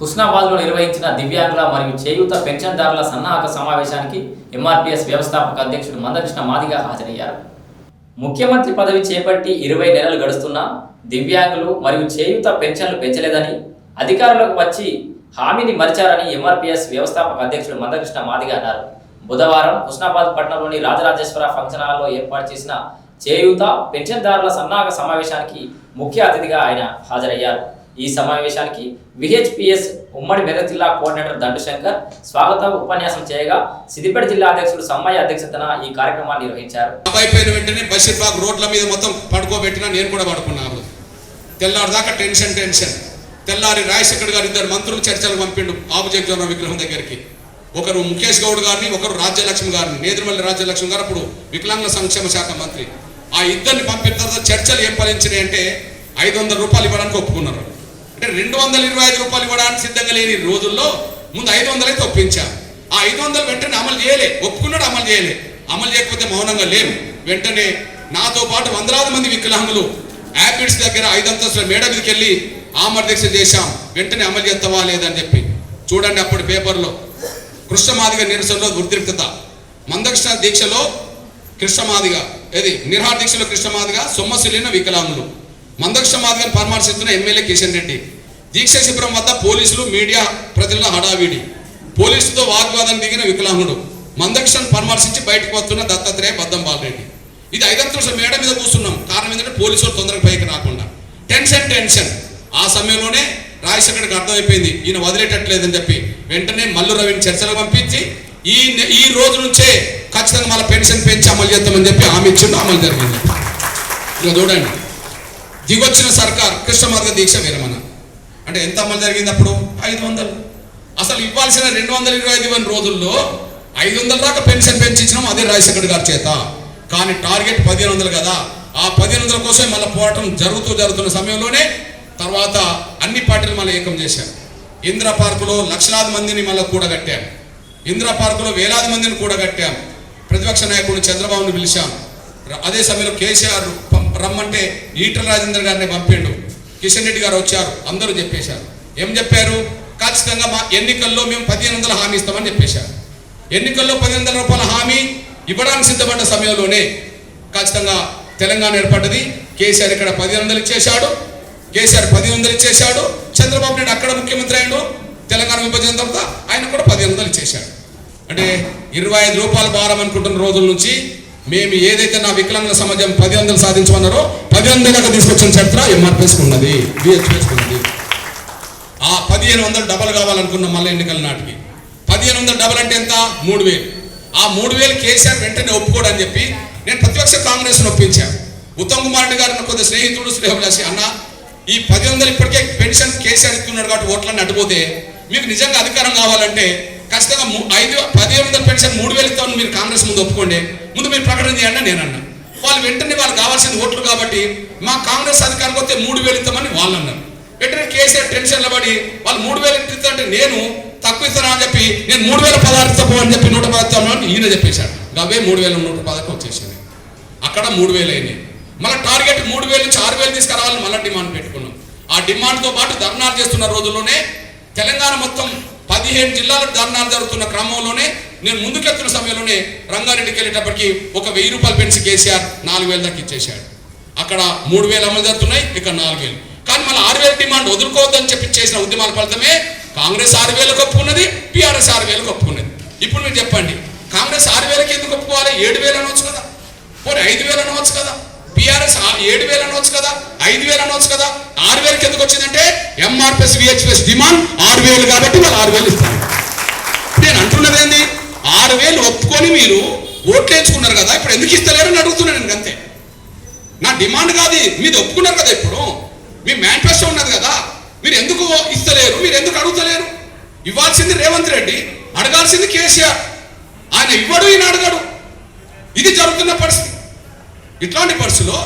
హుస్నాబాద్లో నిర్వహించిన దివ్యాంగుల మరియు చేయూత పెన్షన్దారుల సన్నాహక సమావేశానికి ఎంఆర్పీఎస్ వ్యవస్థాపక అధ్యక్షుడు మందకృష్ణ మాదిగా హాజరయ్యారు. ముఖ్యమంత్రి పదవి చేపట్టి ఇరవై నెలలు గడుస్తున్నా దివ్యాంగులు మరియు చేయూత పెన్షన్లు పెంచలేదని అధికారులకు వచ్చి హామీని మరిచారని ఎంఆర్పీఎస్ వ్యవస్థాపక అధ్యక్షుడు మందకృష్ణ మాదిగా అన్నారు. బుధవారం హుస్నాబాద్ పట్టణంలోని రాజరాజేశ్వర ఫంక్షన్ హాల్లో ఏర్పాటు చేసిన చేయూత పెన్షన్దారుల సన్నాహక సమావేశానికి ముఖ్య అతిథిగా ఆయన హాజరయ్యారు. ఈ సమావేశానికి విహెచ్పిఎస్ ఉమ్మడి మెదక్ జిల్లా కోఆర్డినేటర్ దండుశంకర్ స్వాగత ఉపన్యాసం చేయగా సిద్దిపేట జిల్లా అధ్యక్షుడు సమ్మయ్య అధ్యక్షతన ఈ కార్యక్రమాన్ని నిర్వహించారు. అయిపోయిన వెంటనే బషీర్బాగ్ రోడ్ల మీద మొత్తం పడుకోబెట్టినా నేను కూడా పడుకున్నాను. తెల్లారి దాకా టెన్షన్ టెన్షన్. తెల్లారి రాజశేఖర్ గారు ఇద్దరు మంత్రులు చర్చలు పంపిండు ఆపు విగ్రహం దగ్గరికి. ఒకరు ముఖేష్ గౌడ్ గారిని ఒకరు రాజ్యలక్ష్మి గారిని నేదురుమల్లి రాజ్యలక్ష్మి గారు అప్పుడు వికలాంగుల సంక్షేమ శాఖ మంత్రి. ఆ ఇద్దరిని పంపిన తర్వాత చర్చలు ఏం ఫలించినాయి అంటే ఐదు వందల రూపాయలు ఇవ్వడానికి ఒప్పుకున్నారు. అంటే రెండు వందల ఇరవై ఐదు రూపాయలు ఇవ్వడానికి సిద్ధంగా లేని రోజుల్లో ముందు ఐదు వందలు అయితే ఒప్పించాం ఆ ఐదు వందలు వెంటనే అమలు చేయలే. ఒప్పుకున్నాడు అమలు చేయలే. అమలు చేయకపోతే మౌనంగా లేవు వెంటనే నాతో పాటు వందలాది మంది వికలాంగులు యాపిడ్స్ దగ్గర ఐదు అంతస్తుల మేడ మీదకి వెళ్ళి ఆమర్దీక్ష చేశాం. వెంటనే అమలు చేస్తావా లేదని చెప్పి. చూడండి అప్పటి పేపర్లో. కృష్ణమాదిగ నిరసనలో ఉద్రిక్తత. మందకృష్ణ దీక్షలో కృష్ణమాదిగ ఏది? నిర్హార దీక్షలో కృష్ణమాదిగ సొమ్మశిలిన వికలాంగులు. మందక్ష మాదిగని పరామర్శిస్తున్న ఎమ్మెల్యే కిషన్ రెడ్డి. దీక్ష శిబిరం వద్ద పోలీసులు మీడియా ప్రజల హడావిడి. పోలీసులతో వాగ్వాదం దిగిన వికలాంగుడు. మందక్షను పరామర్శించి బయటకు వస్తున్న దత్తాత్రేయ బద్దం బాలరెడ్డి ఇది ఐదంతరం మేడ మీద కూర్చున్నాం. కారణం ఏంటంటే పోలీసులు తొందరగా పైకి రాకుండా. Tension tension. ఆ సమయంలోనే రాజశేఖర్కి అర్థమైపోయింది. ఈయన వదిలేటట్లేదని చెప్పి. వెంటనే మల్లు రవిని చర్చలు పంపించి ఈ ఈ రోజు నుంచే ఖచ్చితంగా మళ్ళీ పెన్షన్ పెంచి అమలు చేస్తామని చెప్పి హామీ ఇచ్చిండు. అమలు జరిగింది. ఇక చూడండి. దిగొచ్చిన సర్కార్ కృష్ణమార్గ దీక్ష విరమణ. అంటే ఎంత అమలు జరిగింది అప్పుడు ఐదు వందలు. అసలు ఇవ్వాల్సిన రెండు వందల ఇరవై ఐదు ఇవ్వని రోజుల్లో ఐదు వందల దాకా పెన్షన్ పెంచిచ్చినాం అదే రాజశేఖర్ గారి చేత. కానీ టార్గెట్ పదిహేను వందలు కదా. ఆ పదిహేను వందల కోసం మళ్ళీ పోరాటం జరుగుతూ జరుగుతున్న సమయంలోనే తర్వాత అన్ని పార్టీలు మళ్ళీ ఏకం చేశారు. ఇందిరా పార్కులో లక్షలాది మందిని మళ్ళీ కూడగట్టాం. ఇందిరా పార్కులో వేలాది మందిని కూడగట్టాం. ప్రతిపక్ష నాయకుడు చంద్రబాబును పిలిచాం. అదే సమయంలో కేసీఆర్ రమ్మంటే ఈటల రాజేంద్ర గారిని పంపిండు. కిషన్ రెడ్డి గారు వచ్చారు అందరూ చెప్పేశారు. ఏం చెప్పారు? ఖచ్చితంగా మా ఎన్నికల్లో మేము పదిహేను వందల హామీ ఇస్తామని చెప్పేశారు. ఎన్నికల్లో పదిహేను వందల రూపాయల హామీ ఇవ్వడానికి సిద్ధపడ్డ సమయంలోనే ఖచ్చితంగా తెలంగాణ ఏర్పడ్డది. కేసీఆర్ ఇక్కడ పదిహేను వందలు ఇచ్చేశాడు. కేసీఆర్ పదిహేను వందలు ఇచ్చేశాడు. చంద్రబాబు నాయుడు అక్కడ ముఖ్యమంత్రి అయ్యాడు. తెలంగాణ విభజన తర్వాత ఆయన కూడా పదిహేను వందలు ఇచ్చేశాడు. అంటే ఇరవై ఐదు రూపాయల భారం అనుకుంటున్న రోజుల నుంచి మేము ఏదైతే నా వికలాంగుల సమాజం పది వందలు సాధించమన్నారో పది వందలకు తీసుకొచ్చిన చరిత్ర ఎంఆర్పిఎస్ ఉన్నది బిహెచ్పిఎస్ ఉన్నది. ఆ పదిహేను వందలు డబల్ కావాలనుకున్న మళ్ళీ ఎన్నికల నాటికి. పదిహేను వందలు డబల్ అంటే ఎంత? మూడు వేలు. ఆ మూడు వేలు కేసీఆర్ వెంటనే ఒప్పుకోడు అని చెప్పి నేను ప్రతిపక్ష కాంగ్రెస్ను ఒప్పించాను ఉత్తమ్ కుమార్ రెడ్డి గారిని కొద్ది స్నేహితుడు శ్రేహభిలాషి అన్న ఈ పది వందలు ఇప్పటికే పెన్షన్ కేసీఆర్ ఇస్తున్నాడు కాబట్టి ఓట్లన్నీ అడ్డుపోతే మీకు నిజంగా అధికారం కావాలంటే ఖచ్చితంగా ఐదు పదిహేను వందల పెన్షన్ మూడు వేలు ఇస్తామని మీరు కాంగ్రెస్ ముందు ఒప్పుకోండి. ముందు మీరు ప్రకటన చేయండి నేను అన్నా. వాళ్ళు వెంటనే వాళ్ళు కావాల్సింది ఓట్లు కాబట్టి మా కాంగ్రెస్ అధికారికి వస్తే మూడు వేలు ఇస్తామని వాళ్ళు అన్నారు. వెంటనే కేసీఆర్ టెన్షన్లో పడి వాళ్ళు మూడు వేలు ఇస్తుంటే నేను తక్కువ ఇస్తానా అని చెప్పి నేను మూడు వేల పదహారు ఇస్తాము అని చెప్పి నూట పదహారు అని ఈయన చెప్పేశాడు. అవే మూడు వేల నూట పదహారు వచ్చేసింది. అక్కడ మూడు వేలు అయినాయి. మళ్ళీ టార్గెట్ మూడు వేలు నుంచి ఆరు వేలు తీసుకురావాలని మళ్ళీ డిమాండ్ పెట్టుకున్నాం. ఆ డిమాండ్తో పాటు ధర్నాలు చేస్తున్న రోజుల్లోనే తెలంగాణ మొత్తం పదిహేను జిల్లాలకు ధర్నాలు జరుగుతున్న క్రమంలోనే నేను ముందుకెత్తున్న సమయంలోనే రంగారెడ్డికి వెళ్ళేటప్పటికి ఒక వెయ్యి రూపాయలు పెంచి కేసీఆర్ నాలుగు వేల దాకా ఇచ్చేశాడు. అక్కడ మూడు వేలు అమలు జరుగుతున్నాయి ఇక్కడ నాలుగు వేలు. కానీ మళ్ళీ ఆరు వేల డిమాండ్ వదులుకోవద్దని చెప్పి చేసిన ఉద్యమాల ఫలితమే కాంగ్రెస్ ఆరు వేలకు ఒప్పుకున్నది టీఆర్ఎస్ ఆరు వేలకు ఒప్పుకున్నది ఇప్పుడు మీరు చెప్పండి కాంగ్రెస్ ఆరు వేలకి ఎందుకు ఒప్పుకోవాలి? ఏడు వేలు అనవచ్చు కదా. పోనీ ఐదు వేలు అనవచ్చు కదా. పిఆర్ఎస్ ఏడు వేలు అనవచ్చు కదా ఐదు వేలు అనవచ్చు కదా ఆరు వేలకి ఎందుకు వచ్చిందంటే ఎంఆర్పిఎస్ విహెచ్పిఎస్ డిమాండ్ ఆరు వేలు కాబట్టి వాళ్ళు ఆరు వేలు ఇస్తారు. నేను అంటున్నది ఏంది ఆరు వేలు ఒప్పుకొని మీరు ఓట్లు వేయించుకున్నారు కదా ఇప్పుడు ఎందుకు ఇస్తలేరు అని అడుగుతున్నాను నేను అంతే. నా డిమాండ్ కాదు మీరు ఒప్పుకున్నారు కదా ఇప్పుడు. మీ మేనిఫెస్టో ఉన్నది కదా. మీరు ఎందుకు ఇస్తలేరు? మీరు ఎందుకు అడుగుతలేరు? ఇవ్వాల్సింది రేవంత్ రెడ్డి అడగాల్సింది కేసీఆర్. ఆయన ఇవ్వడు ఈయన అడగడు. ఇది జరుగుతున్న పరిస్థితి. ఇట్లాంటి పరిస్థితిలో